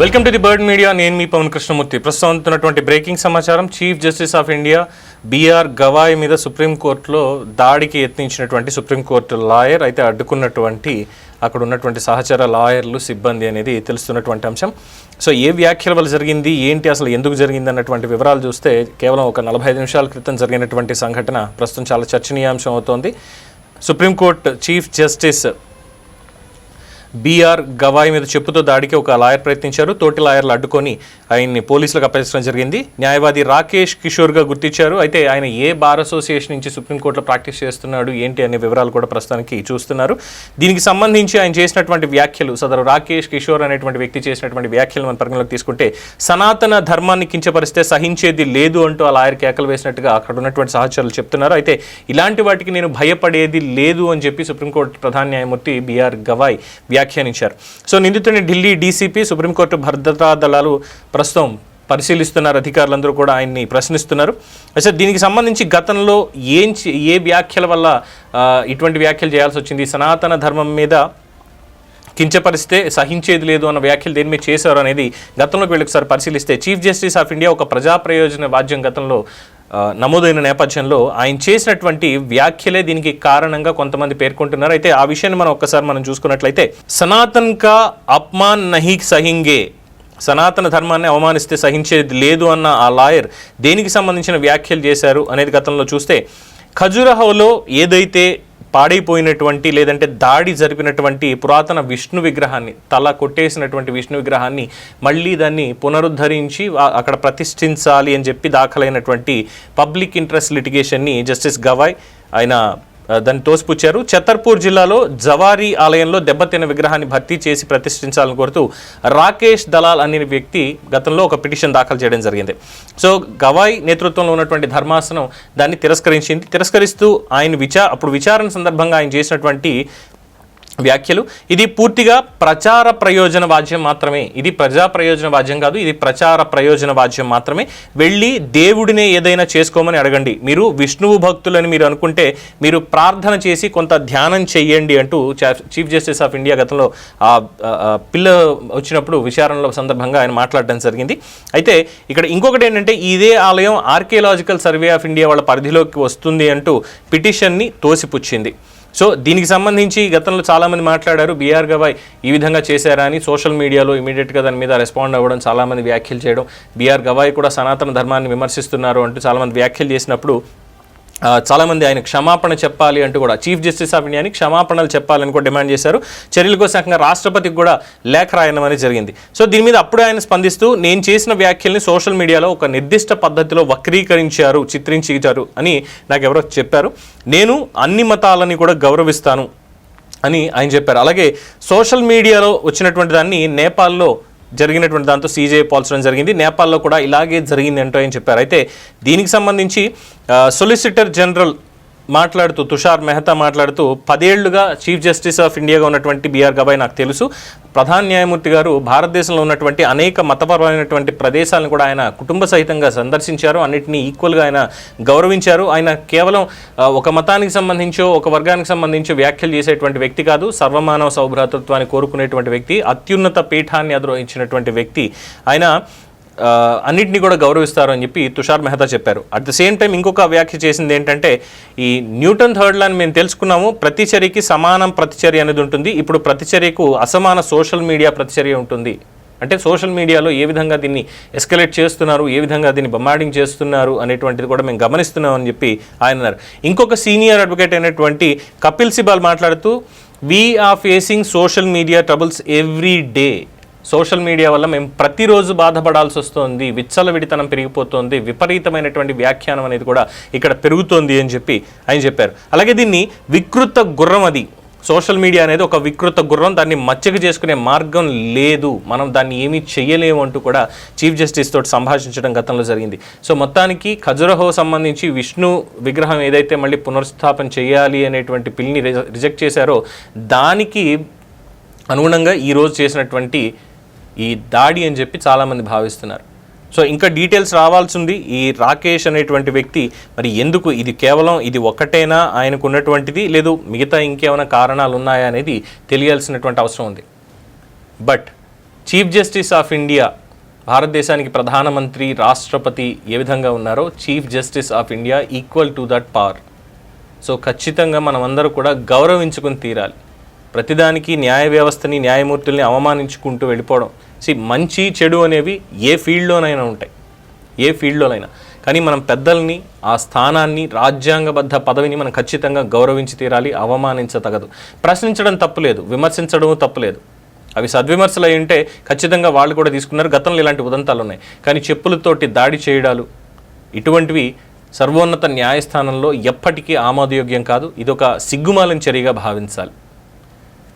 Welcome to the Bird Media. నేను మీ పవన్ కృష్ణమూర్తి. ప్రస్తుతం ఉన్నటువంటి బ్రేకింగ్ సమాచారం. Chief justice of India BR Gavai మీద సుప్రీంకోర్టులో దాడికి యత్నించినటువంటి సుప్రీంకోర్టు లాయర్ అయితే అడ్డుకున్నటువంటి అక్కడ ఉన్నటువంటి సహచర లాయర్లు సిబ్బంది అనేది తెలుస్తున్నటువంటి అంశం. సో ఏ వ్యాఖ్యల వల్ల జరిగింది? ఏంటి అసలు ఎందుకు జరిగింది అన్నటువంటి వివరాలు చూస్తే కేవలం ఒక నలభై ఐదు నిమిషాల క్రితం జరిగినటువంటి సంఘటన ప్రస్తుతం చాలా చర్చనీయాంశం అవుతోంది. Supreme court chief justice BR Gavai మీద చెప్పుతో దాడికి ఒక లాయర్ ప్రయత్నించారు. తోటి లాయర్లు అడ్డుకొని ఆయన్ని పోలీసులకు అప్పగించడం జరిగింది. న్యాయవాది రాకేష్ కిషోర్గా గుర్తించారు. అయితే ఆయన ఏ బార్ అసోసియేషన్ నుంచి సుప్రీంకోర్టులో ప్రాక్టీస్ చేస్తున్నాడు ఏంటి అనే వివరాలు కూడా ప్రస్తుతానికి చూస్తున్నారు. దీనికి సంబంధించి ఆయన చేసినటువంటి వ్యాఖ్యలు సదరు రాకేష్ కిషోర్ అనేటువంటి వ్యక్తి చేసినటువంటి వ్యాఖ్యలు మన పరిగణలోకి తీసుకుంటే సనాతన ధర్మాన్ని కించపరిస్తే సహించేది లేదు అంటూ ఆ లాయర్ కేకలు వేసినట్టుగా అక్కడ ఉన్నటువంటి సహచరులు చెప్తున్నారు. అయితే ఇలాంటి వాటికి నేను భయపడేది లేదు అని చెప్పి సుప్రీంకోర్టు ప్రధాన న్యాయమూర్తి బీఆర్ గవాయ్ వ్యాఖ్యానించారు. సో నిందితుని ఢిల్లీ డీసీపీ సుప్రీంకోర్టు భద్రతా దళాలు ప్రస్తుతం పరిశీలిస్తున్నారు. అధికారులందరూ కూడా ఆయన్ని ప్రశ్నిస్తున్నారు. అసలు దీనికి సంబంధించి గతంలో ఏం చే- ఏ వ్యాఖ్యల వల్ల ఇటువంటి వ్యాఖ్యలు చేయాల్సి వచ్చింది? సనాతన ధర్మం మీద కించపరిస్తే సహించేది లేదు అన్న వ్యాఖ్యలు దేని మీద చేశారు అనేది గతంలోకి వెళ్ళి ఒకసారి పరిశీలిస్తే చీఫ్ జస్టిస్ ఆఫ్ ఇండియా ఒక ప్రజా ప్రయోజన వాద్యం గతంలో నమోదైన నేపథ్యంలో ఆయన చేసినటువంటి వ్యాఖ్యలే దీనికి కారణంగా కొంతమంది పేర్కొంటున్నారు. అయితే ఆ విషయాన్ని మనం ఒక్కసారి మనం చూసుకున్నట్లయితే సనాతన్ కా అప్మాన్ నహి సహింగే సనాతన ధర్మాన్ని అవమానిస్తే సహించేది లేదు అన్న ఆ లాయర్ దేనికి సంబంధించిన వ్యాఖ్యలు చేశారు అనేది గతంలో చూస్తే ఖజురహోలో ఏదైతే పాడైపోయినటువంటి లేదంటే దాడి జరిపినటువంటి పురాతన విష్ణు విగ్రహాన్ని తల కొట్టేసినటువంటి విష్ణు విగ్రహాన్ని మళ్ళీ దాన్ని పునరుద్ధరించి అక్కడ ప్రతిష్ఠించాలి అని చెప్పి దాఖలైనటువంటి పబ్లిక్ ఇంట్రెస్ట్ లిటిగేషన్ని జస్టిస్ గవాయ్ ఆయన దాన్ని తోసిపుచ్చారు. ఛతర్పూర్ జిల్లాలో జవారీ ఆలయంలో దెబ్బతిన్న విగ్రహాన్ని భర్తీ చేసి ప్రతిష్ఠించాలని కోరుతూ రాకేష్ దలాల్ అనే వ్యక్తి గతంలో ఒక పిటిషన్ దాఖలు చేయడం జరిగింది. సో గవాయ్ నేతృత్వంలో ఉన్నటువంటి ధర్మాసనం దాన్ని తిరస్కరించింది. తిరస్కరిస్తూ ఆయన విచా అప్పుడు విచారణ సందర్భంగా ఆయన చేసినటువంటి వ్యాఖ్యలు. ఇది పూర్తిగా ప్రచార ప్రయోజన వాద్యం మాత్రమే. ఇది ప్రజా ప్రయోజన వాద్యం కాదు ఇది ప్రచార ప్రయోజన వాద్యం మాత్రమే. వెళ్ళి దేవుడినే ఏదైనా చేసుకోమని అడగండి. మీరు విష్ణువు భక్తులని మీరు అనుకుంటే మీరు ప్రార్థన చేసి కొంత ధ్యానం చెయ్యండి అంటూ చీఫ్ జస్టిస్ ఆఫ్ ఇండియా గతంలో ఆ ఆ పిల్ల వచ్చినప్పుడు విచారణలో సందర్భంగా ఆయన మాట్లాడడం జరిగింది. అయితే ఇక్కడ ఇంకొకటి ఏంటంటే ఇదే ఆలయం ఆర్కియలాజికల్ సర్వే ఆఫ్ ఇండియా వాళ్ళ పరిధిలోకి వస్తుంది అంటూ పిటిషన్ని తోసిపుచ్చింది. సో దీనికి సంబంధించి గతంలో చాలామంది మాట్లాడారు బీఆర్ గవాయ్ ఈ విధంగా చేశారా? అని సోషల్ మీడియాలో ఇమీడియట్గా దాని మీద రెస్పాండ్ అవ్వడం చాలామంది వ్యాఖ్యలు చేయడం బీఆర్ గవాయ్ కూడా సనాతన ధర్మాన్ని విమర్శిస్తున్నారు అంటూ చాలామంది వ్యాఖ్యలు చేసినప్పుడు చాలామంది ఆయన క్షమాపణ చెప్పాలి అంటూ కూడా చీఫ్ జస్టిస్ ఆఫ్ ఇండియాని క్షమాపణలు చెప్పాలని కూడా డిమాండ్ చేశారు. చర్యల కోసం రాష్ట్రపతికి కూడా లేఖ రాయడం అనేది జరిగింది. సో దీని మీద అప్పుడే ఆయన స్పందిస్తూ నేను చేసిన వ్యాఖ్యల్ని సోషల్ మీడియాలో ఒక నిర్దిష్ట పద్ధతిలో వక్రీకరించారు చిత్రించారు అని నాకు ఎవరో చెప్పారు. నేను అన్ని మతాలని కూడా గౌరవిస్తాను అని ఆయన చెప్పారు. అలాగే సోషల్ మీడియాలో వచ్చినటువంటి దాన్ని నేపాల్లో జరిగినటువంటి దాంతో సీజే పోల్చడం జరిగింది. నేపాల్లో కూడా ఇలాగే జరిగింది అంటూ ఆయన చెప్పారు. అయితే దీనికి సంబంధించి సొలిసిటర్ జనరల్ మాట్లాడుతూ తుషార్ మెహతా మాట్లాడుతూ పదేళ్ళుగా చీఫ్ జస్టిస్ ఆఫ్ ఇండియాగా ఉన్నటువంటి బీఆర్ గవాయ్ నాకు తెలుసు. ప్రధాన న్యాయమూర్తి గారు భారతదేశంలో ఉన్నటువంటి అనేక మతపరమైనటువంటి ప్రదేశాలను కూడా ఆయన కుటుంబ సహితంగా సందర్శించారు. అన్నింటినీ ఈక్వల్గా ఆయన గౌరవించారు. ఆయన కేవలం ఒక మతానికి సంబంధించో ఒక వర్గానికి సంబంధించో వ్యాఖ్యలు చేసేటువంటి వ్యక్తి కాదు. సర్వమానవ సౌభ్రాతృత్వాన్ని కోరుకునేటువంటి వ్యక్తి అత్యున్నత పీఠాన్ని అధిరోహించినటువంటి వ్యక్తి. ఆయన అన్నింటినీ కూడా గౌరవిస్తారు అని చెప్పి తుషార్ మెహతా చెప్పారు. అట్ ద సేమ్ టైం ఇంకొక వ్యాఖ్య చేసింది ఏంటంటే ఈ న్యూటన్ థర్డ్ లాని మేము తెలుసుకున్నాము ప్రతిచర్యకి సమానం ప్రతిచర్య అనేది ఉంటుంది. ఇప్పుడు ప్రతిచర్యకు అసమాన సోషల్ మీడియా ప్రతిచర్య ఉంటుంది. అంటే సోషల్ మీడియాలో ఏ విధంగా దీన్ని ఎస్కలేట్ చేస్తున్నారు ఏ విధంగా దీన్ని బొమ్మాడింగ్ చేస్తున్నారు అనేటువంటిది కూడా మేము గమనిస్తున్నాం అని చెప్పి ఆయన అన్నారు. ఇంకొక సీనియర్ అడ్వకేట్ అయినటువంటి కపిల్ సిబాల్ మాట్లాడుతూ we are facing social media troubles every day social media వల్ల మేము ప్రతిరోజు బాధపడాల్సి వస్తుంది విచ్చలవిడితనం పెరిగిపోతుంది విపరీతమైనటువంటి వ్యాఖ్యానం అనేది కూడా ఇక్కడ పెరుగుతోంది అని చెప్పి ఆయన చెప్పారు. అలాగే దీన్ని వికృత గుర్రం అది. సోషల్ మీడియా అనేది ఒక వికృత గుర్రం దాన్ని మచ్చక చేసుకునే మార్గం లేదు. మనం దాన్ని ఏమీ చేయలేము అంటూ కూడా చీఫ్ జస్టిస్ తోటి సంభాషించడం గతంలో జరిగింది. సో మొత్తానికి ఖజురహో సంబంధించి విష్ణు విగ్రహం ఏదైతే మళ్ళీ పునర్స్థాపన చేయాలి అనేటువంటి పిల్ని రిజెక్ట్ చేశారో దానికి అనుగుణంగా ఈరోజు చేసినటువంటి ఈ దాడి అని చెప్పి చాలామంది భావిస్తున్నారు. సో ఇంకా డీటెయిల్స్ రావాల్సి ఉంది ఈ రాకేష్ అనేటువంటి వ్యక్తి మరి ఎందుకు ఇది కేవలం ఇది ఒక్కటేనా? ఆయనకు ఉన్నటువంటిది లేదు మిగతా ఇంకేమైనా కారణాలు ఉన్నాయా అనేది తెలియాల్సినటువంటి అవసరం ఉంది. But chief justice of India భారతదేశానికి ప్రధానమంత్రి రాష్ట్రపతి ఏ విధంగా ఉన్నారో chief justice of India equal to that power. So ఖచ్చితంగా మనం అందరూ కూడా గౌరవించుకుని తీరాలి. ప్రతిదానికి న్యాయ వ్యవస్థని న్యాయమూర్తుల్ని అవమానించుకుంటూ వెళ్ళిపోవడం. సి మంచి చెడు అనేవి ఏ ఫీల్డ్లోనైనా ఉంటాయి. ఏ ఫీల్డ్లోనైనా. కానీ మనం పెద్దల్ని ఆ స్థానాన్ని రాజ్యాంగబద్ధ పదవిని మనం ఖచ్చితంగా గౌరవించి తీరాలి అవమానించతగదు. ప్రశ్నించడం తప్పులేదు విమర్శించడం తప్పులేదు అవి సద్విమర్శలు అయి ఉంటే ఖచ్చితంగా వాళ్ళు కూడా తీసుకున్నారు. గతంలో ఇలాంటి ఉదంతాలు ఉన్నాయి కానీ చెప్పులతోటి దాడి చేయడాలు ఇటువంటివి సర్వోన్నత న్యాయస్థానంలో ఎప్పటికీ ఆమోదయోగ్యం కాదు. ఇది ఒక సిగ్గుమాలిన చర్యగా భావించాలి.